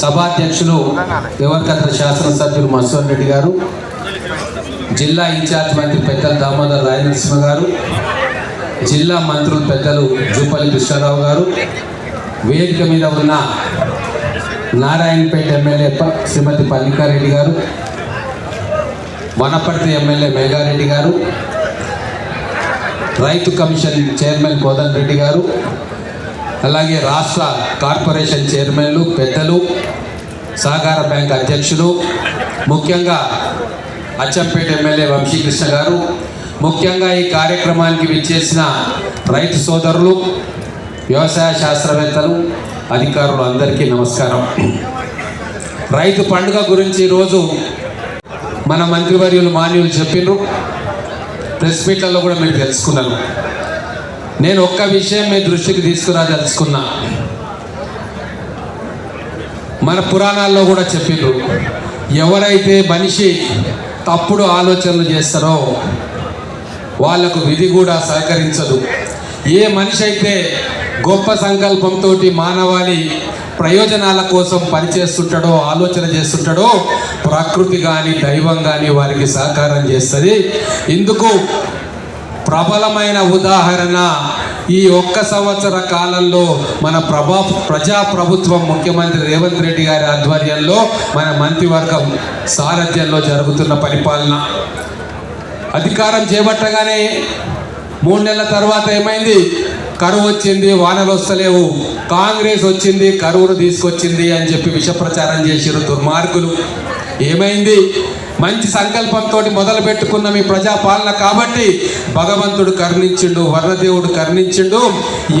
సభాధ్యక్షులు దేవరకద్ర శాసనసభ్యులు మసూర్ రెడ్డి గారు జిల్లా ఇన్ఛార్జ్ మంత్రి పెద్దలు దామోదర్ రాయనరసింహ గారు జిల్లా మంత్రులు పెద్దలు జూపల్లి కృష్ణారావు గారు వేదిక మీద ఉన్న నారాయణపేట ఎమ్మెల్యే శ్రీమతి పల్లికారెడ్డి గారు వనపర్తి ఎమ్మెల్యే మేఘారెడ్డి గారు రైతు కమిషన్ చైర్మన్ కోదన్ రెడ్డి గారు అలాగే రాష్ట్ర కార్పొరేషన్ చైర్మన్లు పెద్దలు సహకార బ్యాంక్ అధ్యక్షులు ముఖ్యంగా అచ్చంపేట ఎమ్మెల్యే వంశీకృష్ణ గారు ముఖ్యంగా ఈ కార్యక్రమానికి విచ్చేసిన రైతు సోదరులు వ్యవసాయ శాస్త్రవేత్తలు అధికారులు అందరికీ నమస్కారం. రైతు పండుగ గురించి ఈరోజు మన మంత్రివర్యులు మాన్యులు చెప్పిండ్రు ప్రెస్ మీట్లలో కూడా మీరు తెలుసుకున్నారు. నేను ఒక్క విషయం మీ దృష్టికి తీసుకురా తెలుసుకున్నా. మన పురాణాల్లో కూడా చెప్పిండ్రు ఎవరైతే మనిషి తప్పుడు ఆలోచనలు చేస్తారో వాళ్ళకు విధి కూడా సహకరించదు. ఏ మనిషి అయితే గొప్ప సంకల్పంతో మానవాళి ప్రయోజనాల కోసం పనిచేస్తుంటాడో ఆలోచన చేస్తుంటాడో ప్రకృతి కానీ దైవం కానీ వారికి సహకారం చేస్తుంది. ఇందుకు ప్రబలమైన ఉదాహరణ ఈ ఒక్క సంవత్సర కాలంలో మన ప్రభా ప్రజా ప్రభుత్వం ముఖ్యమంత్రి రేవంత్ రెడ్డి గారి ఆధ్వర్యంలో మన మంత్రివర్గం సారథ్యంలో జరుగుతున్న పరిపాలన. అధికారం చేపట్టగానే మూడు నెలల తర్వాత ఏమైంది? కరువు వచ్చింది వానలు వస్తలేవు. కాంగ్రెస్ వచ్చింది కరువును తీసుకొచ్చింది అని చెప్పి విష ప్రచారం చేసిరు దుర్మార్గులు. ఏమైంది? మంచి సంకల్పంతో మొదలు పెట్టుకున్న మీ ప్రజాపాలన కాబట్టి భగవంతుడు కర్ణించిండు వర్ణదేవుడు కర్ణించిండు.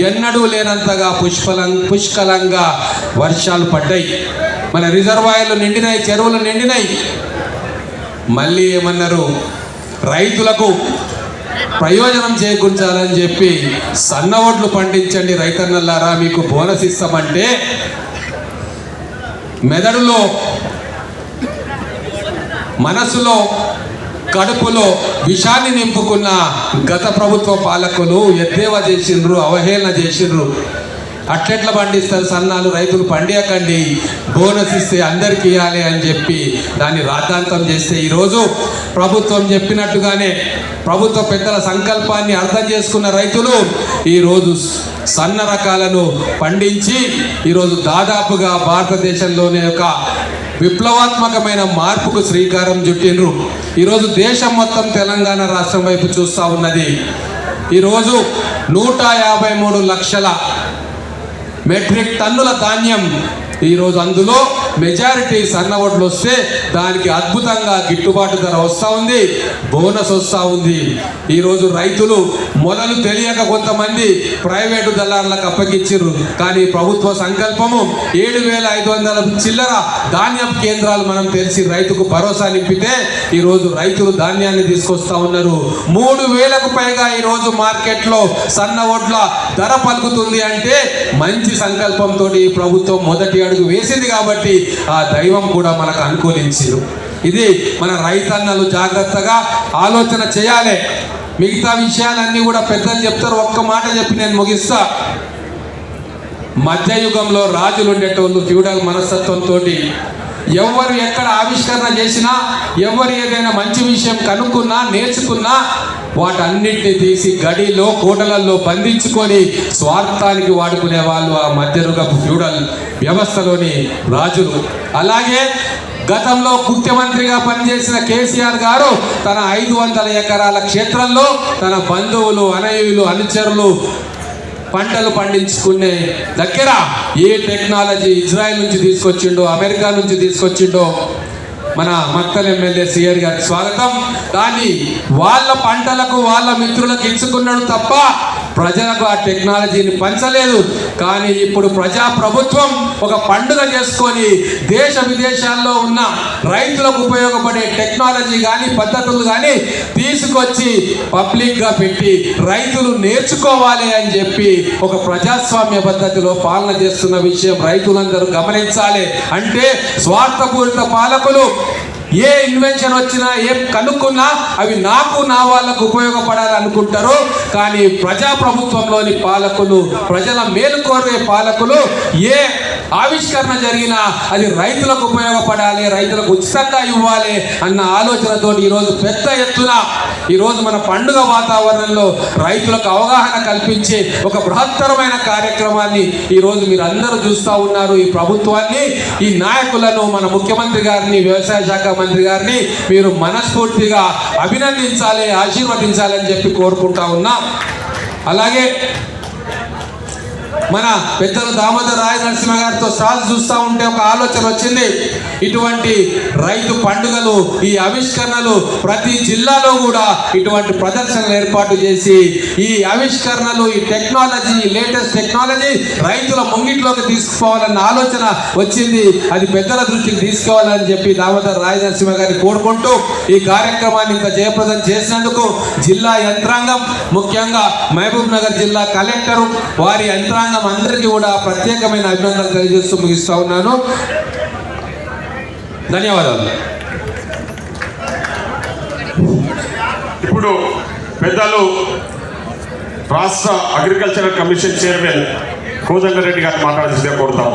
ఎన్నడూ లేనంతగా పుష్కలం పుష్కలంగా వర్షాలు పడ్డాయి. మన రిజర్వాయర్లు నిండినాయి చెరువులు నిండినాయి. మళ్ళీ ఏమన్నారు? రైతులకు ప్రయోజనం చేకూర్చాలని చెప్పి సన్న ఒడ్లు పండించండి రైతన్నలారా మీకు బోనస్ ఇస్తామంటే మెదడులో మనసులో కడుపులో విషాన్ని నింపుకున్న గత ప్రభుత్వ పాలకులు ఎద్దేవా చేసిండ్రు అవహేళన చేసిండ్రు. అట్లెట్ల పండిస్తారు సన్నాలు? రైతులు పండియకండి. బోనస్ ఇస్తే అందరికి ఇవ్వాలి అని చెప్పి దాన్ని రాద్ధాంతం చేస్తే ఈరోజు ప్రభుత్వం చెప్పినట్టుగానే ప్రభుత్వ పెద్దల సంకల్పాన్ని అర్థం చేసుకున్న రైతులు ఈరోజు సన్న రకాలను పండించి ఈరోజు దాదాపుగా భారతదేశంలోనే ఒక విప్లవాత్మకమైన మార్పుకు శ్రీకారం చుట్టిండ్రు. ఈరోజు దేశం మొత్తం తెలంగాణ రాష్ట్రం వైపు చూస్తూ ఉన్నది. ఈరోజు నూట యాభై మూడు లక్షల మెట్రిక్ టన్నుల ధాన్యం ఈరోజు అందులో మెజారిటీ సన్న ఓట్లు వస్తే దానికి అద్భుతంగా గిట్టుబాటు ధర వస్తూ ఉంది బోనస్ వస్తూ ఉంది. ఈరోజు రైతులు మొదలు తెలియక కొంతమంది ప్రైవేటు దళారులకు అప్పగించారు కానీ ప్రభుత్వ సంకల్పము ఏడు వేల ఐదు వందల చిల్లర ధాన్యం కేంద్రాలు మనం తెలిసి రైతుకు భరోసా నింపితే ఈరోజు రైతులు ధాన్యాన్ని తీసుకొస్తా ఉన్నారు. మూడు వేలకు పైగా ఈరోజు మార్కెట్లో సన్న ఓట్ల ధర పలుకుతుంది అంటే మంచి సంకల్పంతో ఈ ప్రభుత్వం మొదటి అడుగు వేసింది కాబట్టి ఆ దైవం కూడా మనకు అనుకూలించారు ఇది మన రైతన్నలు జాగ్రత్తగా ఆలోచన చేయాలి. మిగతా విషయాలన్నీ కూడా పెద్దలు చెప్తారు ఒక్క మాట చెప్పి నేను ముగిస్తా. మధ్యయుగంలో రాజులు ఉండేటోళ్ళు ఫ్యూడల్ మనస్తత్వంతో ఎవరు ఎక్కడ ఆవిష్కరణ చేసినా ఎవరు ఏదైనా మంచి విషయం కనుక్కున్నా నేర్చుకున్నా వాటన్నిటిని తీసి గడిలో కోటలలో బంధించుకొని స్వార్థానికి వాడుకునే వాళ్ళు ఆ మధ్యయుగపు ఫ్యూడల్ వ్యవస్థలోని రాజులు. అలాగే గతంలో ముఖ్యమంత్రిగా పనిచేసిన కేసీఆర్ గారు తన ఐదు వందల ఎకరాల క్షేత్రంలో తన బంధువులు అనయులు అనుచరులు పంటలు పండించుకునే దగ్గర ఏ టెక్నాలజీ ఇజ్రాయెల్ నుంచి తీసుకొచ్చిండో అమెరికా నుంచి తీసుకొచ్చిండో మన మక్తల్ ఎమ్మెల్యే సిఆర్ గారికి స్వాగతం. కానీ వాళ్ళ పంటలకు వాళ్ళ మిత్రులకు ఇచ్చుకున్నాడు తప్ప ప్రజలకు ఆ టెక్నాలజీని పంచలేదు. కానీ ఇప్పుడు ప్రజా ప్రభుత్వం ఒక పండుగ చేసుకొని దేశ విదేశాల్లో ఉన్న రైతులకు ఉపయోగపడే టెక్నాలజీ కానీ పద్ధతులు కానీ తీసుకొచ్చి పబ్లిక్గా పెట్టి రైతులు నేర్చుకోవాలి అని చెప్పి ఒక ప్రజాస్వామ్య పద్ధతిలో పాలన చేస్తున్న విషయం రైతులందరూ గమనించాలి. అంటే స్వార్థపూరిత పాలకులు ఏ ఇన్వెన్షన్ వచ్చినా ఏం కనుక్కున్నా అవి నాకు నా వాళ్ళకు ఉపయోగపడాలి అనుకుంటారు కానీ ప్రజాప్రభుత్వంలోని పాలకులు ప్రజల మేలు కోరే పాలకులు ఏ ఆవిష్కరణ జరిగినా అది రైతులకు ఉపయోగపడాలి రైతులకు ఉచితంగా ఇవ్వాలి అన్న ఆలోచనతో ఈరోజు పెద్ద ఎత్తున ఈరోజు మన పండుగ వాతావరణంలో రైతులకు అవగాహన కల్పించి ఒక బృహత్తరమైన కార్యక్రమాన్ని ఈరోజు మీరు అందరూ చూస్తూ ఉన్నారు. ఈ ప్రభుత్వాన్ని ఈ నాయకులను మన ముఖ్యమంత్రి గారిని వ్యవసాయ శాఖ మంత్రి గారిని మీరు మనస్ఫూర్తిగా అభినందించాలి ఆశీర్వదించాలని చెప్పి కోరుకుంటా ఉన్నా. అలాగే మన పెద్దలు దామోదర్ రాయ నరసింహ గారితో సాల్ చూస్తూ ఉంటే ఒక ఆలోచన వచ్చింది. ఇటువంటి రైతు పండుగలు ఈ ఆవిష్కరణలు ప్రతి జిల్లాలో కూడా ఇటువంటి ప్రదర్శనలు ఏర్పాటు చేసి ఈ ఆవిష్కరణలు ఈ టెక్నాలజీ లేటెస్ట్ టెక్నాలజీ రైతుల ముంగిట్లోకి తీసుకుపోవాలన్న ఆలోచన వచ్చింది. అది పెద్దల దృష్టికి తీసుకోవాలని చెప్పి దామోదర్ రాయ నరసింహ గారిని కోరుకుంటూ ఈ కార్యక్రమాన్ని ఇంత జయప్రదం చేసినందుకు జిల్లా యంత్రాంగం ముఖ్యంగా మహబూబ్ నగర్ జిల్లా కలెక్టరు వారి యంత్రాంగం అందరికీ కూడా ప్రత్యేకమైన అభినందనలు తెలియజేస్తూ ముగిస్తా ఉన్నాను. ధన్యవాదాలు. ఇప్పుడు పెద్దలు రాష్ట్ర అగ్రికల్చరల్ కమిషన్ చైర్మన్ కోదండరెడ్డి గారు మాట్లాడాల్సిందే కోరుతాం